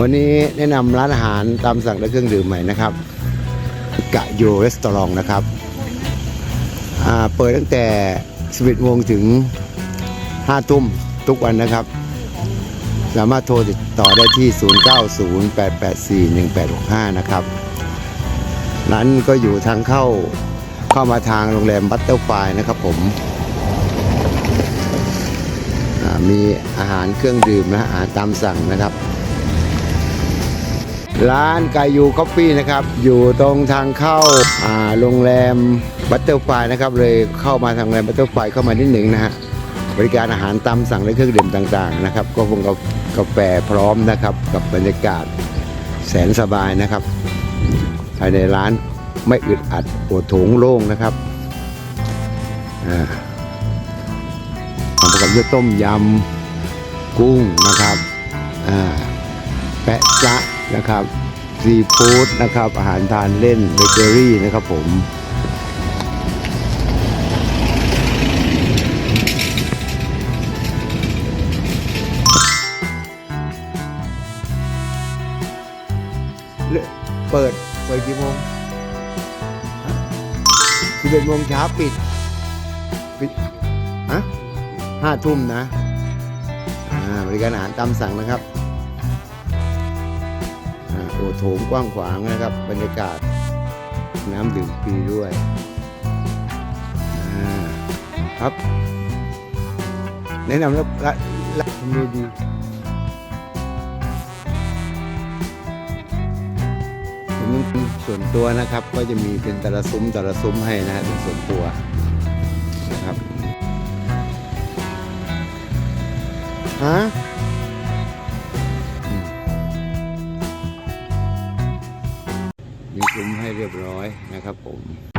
วันนี้แนะนำร้านอาหารตามสั่งและเครื่องดื่มใหม่นะครับกะโยรีสตอรองนะครับอ่าเปิดตั้งแต่ 11โมงถึง 5 ทุ่มทุกวันนะครับ สามารถโทรติดต่อได้ที่ 0908841865 นะครับร้านก็อยู่ทางเข้าเข้ามาทางโรงแรมบัตเตอร์ไฟนะครับผมอ่ามีอาหารเครื่องดื่มนะอาหารตามสั่งนะครับ ร้านกายูคอฟฟี่นะครับ อยู่ตรงทางเข้าโรงแรมบัตเตอร์ไฟนะครับ เลยเข้ามาทางโรงแรมบัตเตอร์ไฟเข้ามานิดหนึ่งนะฮะบริการอาหารตามสั่งและเครื่องดื่มต่างๆนะครับ ก็คงกับกาแฟพร้อมนะครับ กับบรรยากาศแสนสบายนะครับ ภายในร้านไม่อึดอัดปวดโถงโล่งนะครับอ่าประกอบด้วยต้มยำกุ้งนะครับอ่าแปะซะ นะครับซีฟู้ดนะครับ อาหารทานเล่นเบเกอรี่นะครับผมเปิดเปิดกี่โมงสิบเอ็ดโมงเช้าปิด ปิดฮะห้าทุ่มนะ อ่า บริการอาหารตามสั่งนะครับ โถงกว้างขวางนะครับ บรรยากาศ น้ำดื่มฟรีด้วยครับ แนะนำแล้วละละทำเลดีผมส่วนตัวนะครับ ก็จะมีเป็นแต่ละซุ้มแต่ละซุ้มให้นะฮะเป็นส่วนตัวนะครับฮะ คลุมให้เรียบร้อยนะครับผม